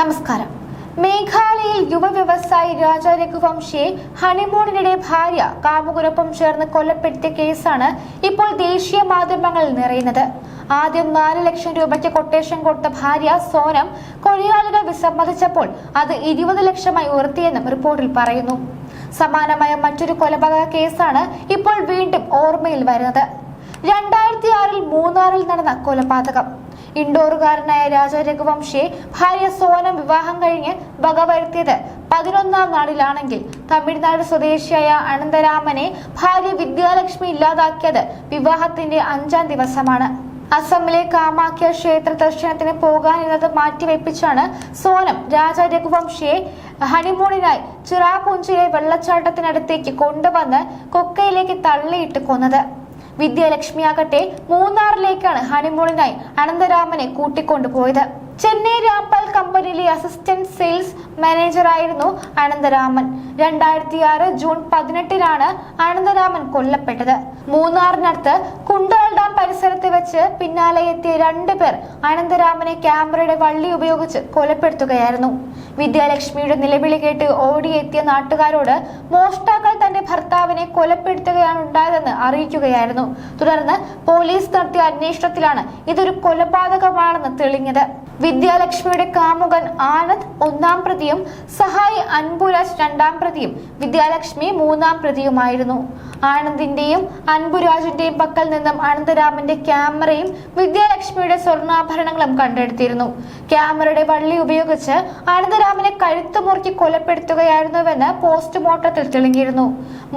നമസ്കാരം. മേഘാലയയിൽ യുവ വ്യവസായി രാജ രഘുവംശിയെ ഹണിമൂണിനിടെ ഭാര്യ കാമുകുരപ്പം ചേർന്ന് കൊല്ലപ്പെടുത്തിയ കേസാണ് ഇപ്പോൾ ദേശീയ മാധ്യമങ്ങളിൽ നിറയുന്നത്. ആദ്യം നാല് ലക്ഷം രൂപയ്ക്ക് കൊട്ടേഷൻ കൊടുത്ത ഭാര്യ സോനം കൊലയാളികൾ വിസമ്മതിച്ചപ്പോൾ അത് ഇരുപത് ലക്ഷമായി ഉയർത്തിയെന്നും റിപ്പോർട്ടിൽ പറയുന്നു. സമാനമായ മറ്റൊരു കൊലപാതക കേസാണ് ഇപ്പോൾ വീണ്ടും ഓർമ്മയിൽ വരുന്നത്. രണ്ടായിരത്തി ആറിൽ മൂന്നാറിൽ നടന്ന കൊലപാതകം. ഇൻഡോറുകാരനായ രാജ രഘുവംശിയെ ഭാര്യ സോനം വിവാഹം കഴിഞ്ഞ് വകവരുത്തിയത് പതിനൊന്നാം നാളിലാണെങ്കിൽ തമിഴ്നാട് സ്വദേശിയായ അനന്തരാമനെ ഭാര്യ വിദ്യാലക്ഷ്മി ഇല്ലാതാക്കിയത് വിവാഹത്തിന്റെ അഞ്ചാം ദിവസമാണ്. അസമിലെ കാമാക്യ ക്ഷേത്ര ദർശനത്തിന് പോകാനിരുന്നത് മാറ്റിവെപ്പിച്ചാണ് സോനം രാജ രഘുവംശിയെ ഹണിമൂണിനായി ചിറാപുഞ്ചിലെ വെള്ളച്ചാട്ടത്തിനടുത്തേക്ക് കൊണ്ടുവന്ന് കൊക്കയിലേക്ക് തള്ളിയിട്ട് കൊന്നത്. വിദ്യാലക്ഷ്മിയാകട്ടെ മൂന്നാറിലേക്കാണ് ഹണിമൂണിനായി അനന്തരാമനെ കൂട്ടിക്കൊണ്ടുപോയത്. ചെന്നൈ രാംപാൽ കമ്പനിയിലെ അസിസ്റ്റന്റ് സെയിൽസ് മാനേജറായിരുന്നു അനന്തരാമൻ. രണ്ടായിരത്തി ആറ് ജൂൺ പതിനെട്ടിനാണ് അനന്തരാമൻ കൊല്ലപ്പെട്ടത്. മൂന്നാറിനടുത്ത് കുണ്ടൽ ഡാം പരിസരത്ത് വെച്ച് പിന്നാലെ എത്തിയ രണ്ടുപേർ അനന്തരാമനെ ക്യാമറയുടെ വള്ളി ഉപയോഗിച്ച് കൊലപ്പെടുത്തുകയായിരുന്നു. വിദ്യാലക്ഷ്മിയുടെ നിലവിളി കേട്ട് ഓടിയെത്തിയ നാട്ടുകാരോട് മോഷ്ടാക്കൾ തന്റെ ഭർത്താവിനെ കൊലപ്പെടുത്തുകയാണ് ഉണ്ടായതെന്ന് അറിയിക്കുകയായിരുന്നു. തുടർന്ന് പോലീസ് നടത്തിയ അന്വേഷണത്തിലാണ് ഇതൊരു കൊലപാതകമാണെന്ന് തെളിഞ്ഞത്. വിദ്യാലക്ഷ്മിയുടെ കാമുകൻ ആനന്ദ് ഒന്നാം പ്രതിയും സഹായി അൻപുരാജ് രണ്ടാം പ്രതിയും വിദ്യാലക്ഷ്മി മൂന്നാം പ്രതിയുമായിരുന്നു. ആനന്ദിന്റെയും അൻപുരാജിന്റെയും പക്കൽ നിന്നും അനന്തരാമന്റെ ക്യാമറയും വിദ്യാലക്ഷ്മിയുടെ സ്വർണാഭരണങ്ങളും കണ്ടെടുത്തിരുന്നു. ക്യാമറയുടെ വള്ളി ഉപയോഗിച്ച് അനന്തരാമനെ കഴുത്തു മുറുക്കി കൊലപ്പെടുത്തുകയായിരുന്നുവെന്ന് പോസ്റ്റ്മോർട്ടത്തിൽ തെളിഞ്ഞിരുന്നു.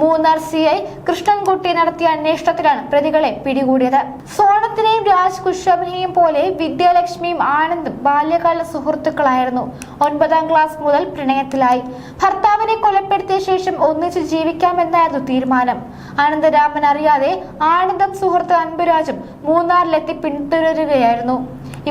മൂന്നാർ സി ഐ കൃഷ്ണൻകുട്ടി നടത്തിയ അന്വേഷണത്തിലാണ് പ്രതികളെ പിടികൂടിയത്. സോണത്തിനെയും രാജ് കുഷബിനെയും പോലെ വിദ്യാലക്ഷ്മിയും ആനന്ദും ബാല്യകാല സുഹൃത്തുക്കളായിരുന്നു. ഒൻപതാം ക്ലാസ് മുതൽ പ്രണയത്തിലായി. ഭർത്താവിനെ കൊലപ്പെടുത്തിയ ശേഷം ഒന്നിച്ച് ജീവിക്കാമെന്നായിരുന്നു തീരുമാനം. ആനന്ദരാമൻ അറിയാതെ ആനന്ദം സുഹൃത്ത് അൻപുരാജും മൂന്നാറിലെത്തി പിന്തുടരുകയായിരുന്നു.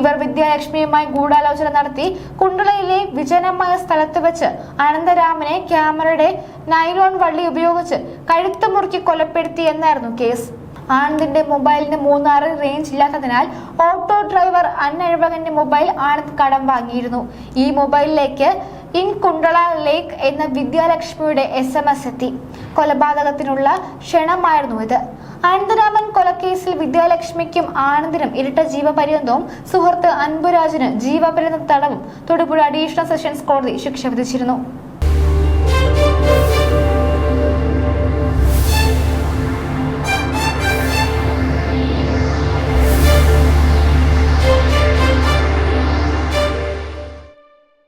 ഇവർ വിദ്യാലക്ഷ്മിയുമായി ഗൂഢാലോചന നടത്തി കുണ്ടളയിലെ വിജനമായ സ്ഥലത്ത് വെച്ച് അനന്തരാമനെ ക്യാമറയുടെ നൈലോൺ വള്ളി ഉപയോഗിച്ച് കഴുത്ത് മുറുക്കി കൊലപ്പെടുത്തി എന്നായിരുന്നു കേസ്. ആനന്ദിന്റെ മൊബൈലിന് മൂന്നാറിൽ റേഞ്ച് ഇല്ലാത്തതിനാൽ ഓട്ടോ ഡ്രൈവർ അന്നഴവകന്റെ മൊബൈൽ ആനന്ദ് കടം വാങ്ങിയിരുന്നു. ഈ മൊബൈലിലേക്ക് ഇൻ കുണ്ടള ലേക്ക് എന്ന വിദ്യാലക്ഷ്മിയുടെ എസ് എം എസ് എത്തി. കൊലപാതകത്തിനുള്ള ക്ഷണമായിരുന്നു ഇത്. അനന്തരാമൻ കൊലക്കേസിൽ വിദ്യാലക്ഷ്മിക്കും ആനന്ദിനും ഇരട്ട ജീവപര്യന്തവും സുഹൃത്ത് അൻപുരാജിന് ജീവപര്യന്തം തടവും തൊടുപുഴ അഡീഷണൽ സെഷൻസ് കോടതി ശിക്ഷ വിധിച്ചിരുന്നു.